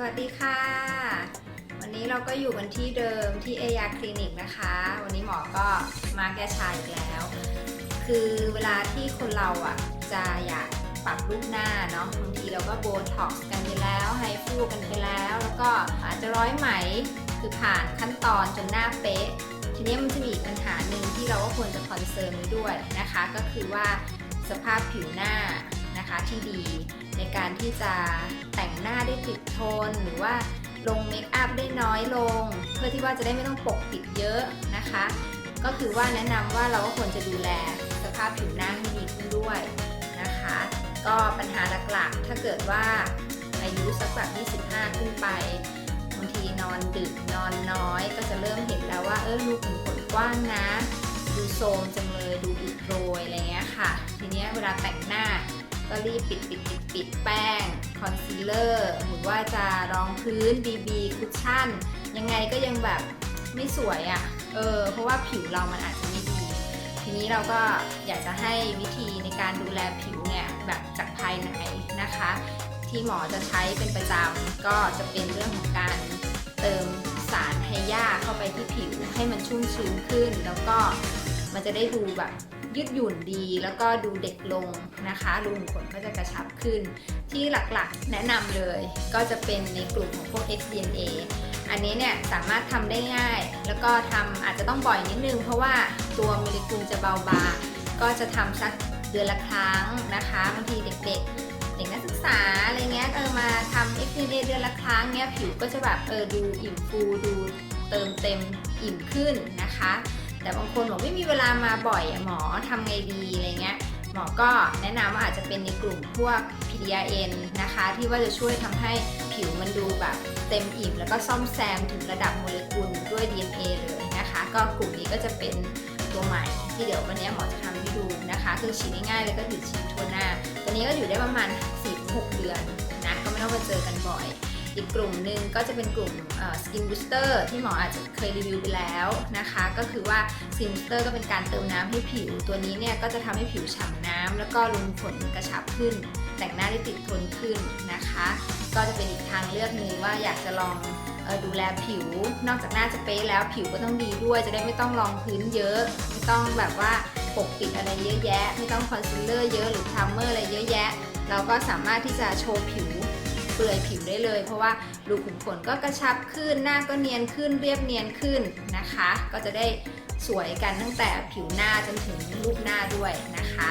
สวัสดีค่ะ วันนี้เราก็อยู่กันที่เดิมที่เอยาคลินิกนะคะ วันนี้หมอก็มาแก้ชาอีกแล้ว คือเวลาที่คนเราอะจะอยากปรับรูปหน้าเนาะบางทีเราก็โบท็อกซ์กันไปแล้วไฮฟูกันไปแล้ว แล้วก็อาจจะร้อยไหมคือผ่านขั้นตอนจนหน้าเป๊ะ ทีนี้มันจะมีปัญหาหนึ่งที่เราก็ควรจะคอนเซิร์นด้วยนะคะ ก็คือว่าสภาพผิวหน้านะคะที่ดีในการที่จะ หน้าได้ติดทนหรือว่าลงเมคอัพได้น้อยลง เพื่อที่ว่าจะได้ไม่ต้องปกปิดเยอะนะคะ ก็คือว่าแนะนำว่าเราก็ควรจะดูแลสภาพผิวหน้าให้ดีขึ้นด้วยนะคะ ก็ปัญหาหลักๆ ถ้าเกิดว่าอายุสักแบบ25 ขึ้นไปบางทีนอนดึกนอนน้อย ก็จะเริ่มเห็นแล้วว่าเออรูขุมขนกว้างนะ ดูโทมจังเลยดูอิดโรยอะไรเงี้ยค่ะ ทีเนี้ยเวลาแต่งหน้า ก็รีบปิดปิดปิดปิดแป้งคอนซีลเลอร์หรือว่าจะรองพื้น BB คุชชั่น ยังไงก็ยังแบบไม่สวยอะ่ะ เออ เพราะว่าผิวเรามันอาจจะไม่ดี ทีนี้เราก็อยากจะให้วิธีในการดูแลผิวเนี่ยแบบจากภายในนะคะ ที่หมอจะใช้เป็นประจำก็จะเป็นเรื่องของการเติมสารไฮยาเข้าไปที่ผิวให้มันชุ่มชื้นขึ้น แล้วก็มันจะได้ดูแบบ ยืดหยุ่นดี แล้วก็ดูเด็กลงนะคะรูขุมขนก็จะกระชับขึ้น ที่หลักๆแนะนำเลย ก็จะเป็นในกลุ่มของพวก XDNA อันนี้เนี่ยสามารถทำได้ง่าย แล้วก็ทำอาจจะต้องบ่อยนิดนึง เพราะว่าตัวโมเลกุลจะเบาบางก็จะทำสักเดือนละครั้งนะคะบางทีเด็กๆ เด็กนักศึกษาอะไรเงี้ยเออมาทำ XDNA เดือนละครั้งเนี้ยผิวก็จะแบบเออดูอิ่มฟูดูเติมเต็มอิ่มขึ้นนะคะ แต่บางคนบอกไม่มีเวลามาบ่อยหมอทำไงดีอะไรเงี้ยหมอก็แนะนำว่าอาจจะเป็นในกลุ่มพวก PDRN นะคะ ที่ว่าจะช่วยทำให้ผิวมันดูแบบเต็มอิ่ม แล้วก็ซ่อมแซมถึงระดับโมเลกุลด้วย DNA เลยนะคะ ก็กลุ่มนี้ก็จะเป็นตัวใหม่ที่เดี๋ยววันนี้หมอจะทำให้ดูนะคะคือฉีดง่ายๆเลยก็คือฉีดทั่วหน้า ตัวนี้ก็อยู่ได้ประมาณ4-6 เดือนนะก็ไม่ต้องมาเจอกันบ่อย อีกกลุ่มหนึ่งก็จะเป็นกลุ่มสกินบูสเตอร์ที่หมออาจจะเคยรีวิวไปแล้วนะคะ ก็คือว่าสกินบูสเตอร์ก็เป็นการเติมน้ำให้ผิว ตัวนี้เนี่ยก็จะทำให้ผิวฉ่ำน้ำแล้วก็รูขุมขนกระชับขึ้น แต่งหน้าได้ติดทนขึ้นนะคะ ก็จะเป็นอีกทางเลือกหนึ่งว่าอยากจะลองดูแลผิว นอกจากหน้าจะเป๊ะแล้วผิวก็ต้องดีด้วย จะได้ไม่ต้องรองพื้นเยอะ ไม่ต้องแบบว่าปกปิดอะไรเยอะแยะ ไม่ต้องคอนซีลเลอร์เยอะหรือพรามเมอร์อะไรเยอะแยะ เราก็สามารถที่จะโชว์ผิว เปลือยผิวได้เลย เพราะว่ารูขุมขนก็กระชับขึ้นหน้าก็เนียนขึ้นเรียบเนียนขึ้นนะคะ ก็จะได้สวยกันตั้งแต่ผิวหน้าจนถึงรูปหน้าด้วยนะคะ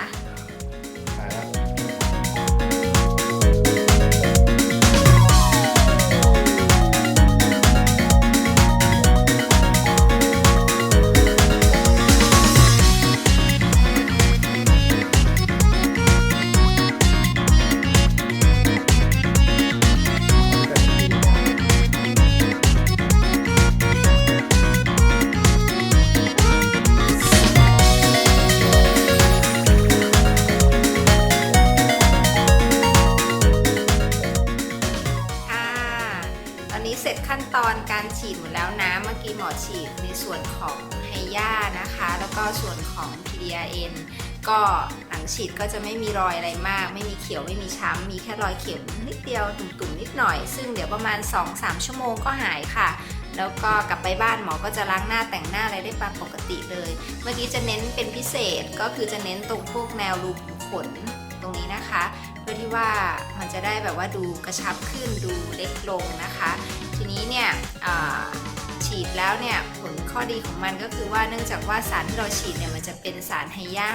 ก็ส่วนของ PDRN ก็หลังฉีดก็จะไม่มีรอยอะไรมาก ไม่มีเขียวไม่มีช้ำ มีแค่รอยเขียวนิดเดียวตุ่มๆนิดหน่อย ซึ่งเดี๋ยวประมาณ 2-3 ชั่วโมงก็หายค่ะแล้วก็กลับไปบ้านหมอก็จะล้างหน้าแต่งหน้าอะไรได้ตามปกติเลย เมื่อกี้จะเน้นเป็นพิเศษก็คือจะเน้นตรงพวกแนวรูขุมขนตรงนี้นะคะ เพื่อที่ว่ามันจะได้แบบว่าดูกระชับขึ้นดูเล็กลงนะคะ ทีนี้เนี่ย ฉีดแล้วเนี่ยผลข้อดีของมันก็คือว่าเนื่องจากว่าสารที่เราฉีดเนี่ยมันจะเป็นสารไฮยา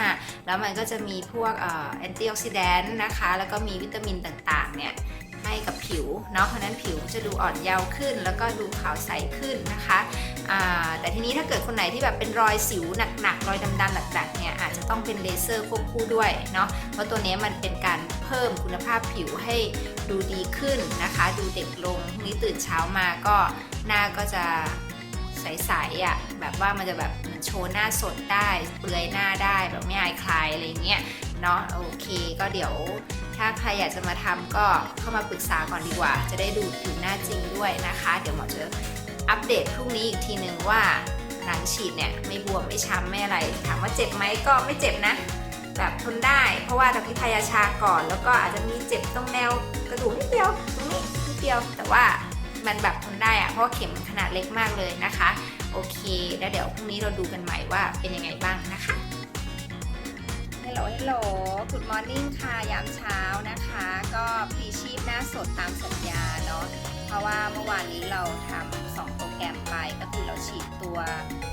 แล้วมันก็จะมีพวกแอนตี้ออกซิแดนต์นะคะ แล้วก็มีวิตามินต่างๆเนี่ยให้กับผิวเนาะเพราะนั้นผิวจะดูอ่อนเยาว์ขึ้น แล้วก็ดูขาวใสขึ้นนะคะแต่ทีนี้ถ้าเกิดคนไหนที่แบบเป็นรอยสิวหนักๆรอยดำๆหนักๆเนี่ยอาจจะต้องเป็นเลเซอร์ควบคู่ด้วยเนาะเพราะตัวนี้มันเป็นการเพิ่มคุณภาพผิวให้ดูดีขึ้นนะคะ ดูเด็กลงพรุ่งนี้ตื่นเช้ามาก็หน้าก็จะ ใสๆอะแบบว่ามันจะแบบมือนโชว์หน้าสดได้เปลือยหน้าได้แบบไม่อายใครอะไรเงี้ยเนาะโอเค ก็เดี๋ยวถ้าใครอยากจะมาทำก็เข้ามาปรึกษาก่อนดีกว่า จะได้ดูผิวหน้าจริงด้วยนะคะ เดี๋ยวหมอจะอัปเดตพรุ่งนี้อีกทีหนึ่งว่าหลังฉีดเนี่ยไม่บวมไม่ช้ำไม่อะไรถามว่าเจ็บไหมก็ไม่เจ็บนะแบบทนได้ เพราะว่าตะกี้ทยาชาก่อน แล้วก็อาจจะมีเจ็บตรงแนวกระดูกนิดเดียวตรงนี้นิดเดียวแต่ว่า มันแบบทนได้อะเพราะว่าเข็มมันขนาดเล็กมากเลยนะคะ โอเค แล้วเดี๋ยวพรุ่งนี้เราดูกันใหม่ว่าเป็นยังไงบ้างนะคะฮัลโหลฮัลโหล Good Morning ค่ะ ยามเช้านะคะ ก็พลีชีพหน้าสดตามสัญญาเนาะ เพราะว่าเมื่อวานนี้เราทำ2โปรแกรมไป ก็คือเราฉีดตัว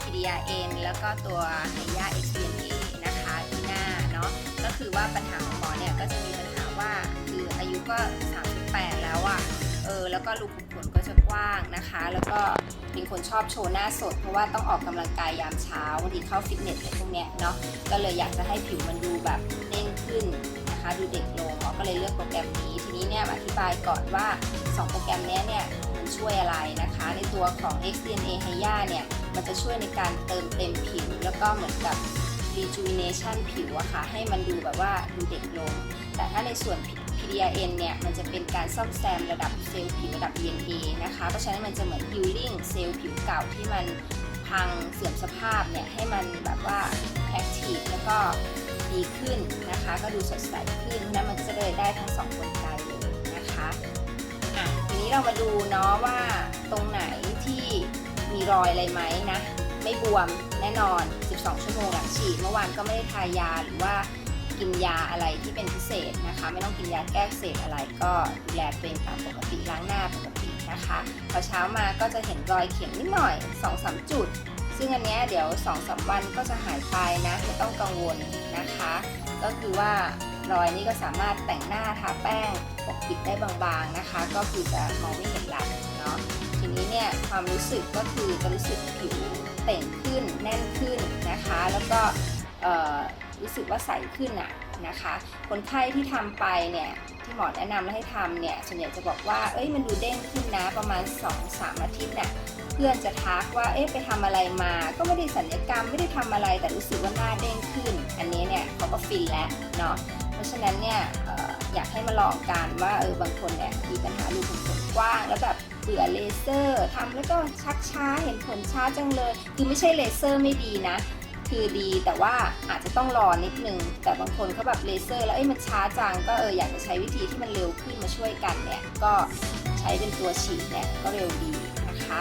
PDRN แล้วก็ตัว h y a XDMA นะคะที่หน้าเนาะ ก็คือว่าปัญหาของหมอเนี่ย ก็จะมีปัญหาว่าคืออายุก็ 38 แล้วอะ่ะ ออแล้วก็รูขุมขนก็จะกว้างนะคะ แล้วก็เป็นคนชอบโชว์หน้าสด เพราะว่าต้องออกกำลังกายยามเช้าบางทีเข้าฟิตเนสอะไรพวกเนี้ยเนาะก็เลยอยากจะให้ผิวมันดูแบบเด้งขึ้นนะคะดูเด็กลงหมอก็เลยเลือกโปรแกรมนี้ ทีนี้เนี่ยอธิบายก่อนว่า 2 โปรแกรมนี้เนี่ยมันช่วยอะไรนะคะ ในตัวของ XDNA h y a เนี่ยมันจะช่วยในการเติมเต็มผิว แล้วก็เหมือนกับ rejuvenation ผิวอะค่ะให้มันดูแบบว่าดูเด็กลง แต่ถ้าในส่วน PDRN เนี่ยมันจะเป็นการซ่อมแซมระดับเซลล์ผิวระดับ DNA นะคะ เพราะฉะนั้นมันจะเหมือน healing เซลล์ผิวเก่าที่มันพังเสื่อมสภาพเนี่ยให้มันแบบว่า active แล้วก็ดีขึ้นนะคะ ก็ดูสดใสขึ้นเพราะนั้นมันก็จะเลยได้ทั้งสองกลไกเลยนะคะอะทีนี้เรามาดูเนาะว่าตรงไหนที่มีรอยอะไรไหมนะ ไม่บวมแน่นอน 12 ชั่วโมงหลังฉีดเมื่อวานก็ไม่ได้ทายาหรือว่า กินยาอะไรที่เป็นพิเศษนะคะ ไม่ต้องกินยาแก้เสบอะไรก็ดูแลตัวเองตามปกติล้างหน้าปกตินะคะ พอเช้ามาก็จะเห็นรอยเข็มนิดหน่อย2-3จุด ซึ่งอันนี้เดี๋ยว2-3วันก็จะหายไปนะไม่ต้องกังวลนะคะ ก็คือว่ารอยนี้ก็สามารถแต่งหน้าทาแป้งปกปิดได้บางๆนะคะ ก็คือจะมองไม่เห็นหลักเนาะทีนี้เนี่ยความรู้สึกก็คือจะรู้สึกผิวเต่งขึ้นแน่นขึ้นนะคะ แล้วก็ รู้สึกว่าใสขึ้นอะนะคะ คนไข้ที่ทำไปเนี่ยที่หมอแนะนำแล้วให้ทำเนี่ยส่วนใหญ่จะบอกว่าเอ้ยมันดูเด้งขึ้นนะประมาณ 2-3 อาทิตย์น่ะเพื่อนจะทักว่าเอ๊ะไปทำอะไรมา ก็ไม่ได้สัญญกรรมไม่ได้ทำอะไรแต่รู้สึกว่าหน้าเด้งขึ้น อันนี้เนี่ยเขาก็ฟินแล้วเนาะเพราะฉะนั้นเนี่ยอออยากให้มาลองกันว่าเออบางคนเนี่ยมีปัญหารูขุมขนกว้างแล้วแบบเบื่อเลเซอร์ทำแล้วก็ชักช้าเห็นผลช้าจังเลย คือไม่ใช่เลเซอร์ไม่ดีนะ คือดีแต่ว่าอาจจะต้องรอนิดนึง แต่บางคนเขาแบบเลเซอร์ แล้วเอ้ยมันช้าจังก็เอออยากจะใช้วิธีที่มันเร็วขึ้นมาช่วยกันเนี่ยก็ใช้เป็นตัวฉีดเนี่ยก็เร็วดีนะคะ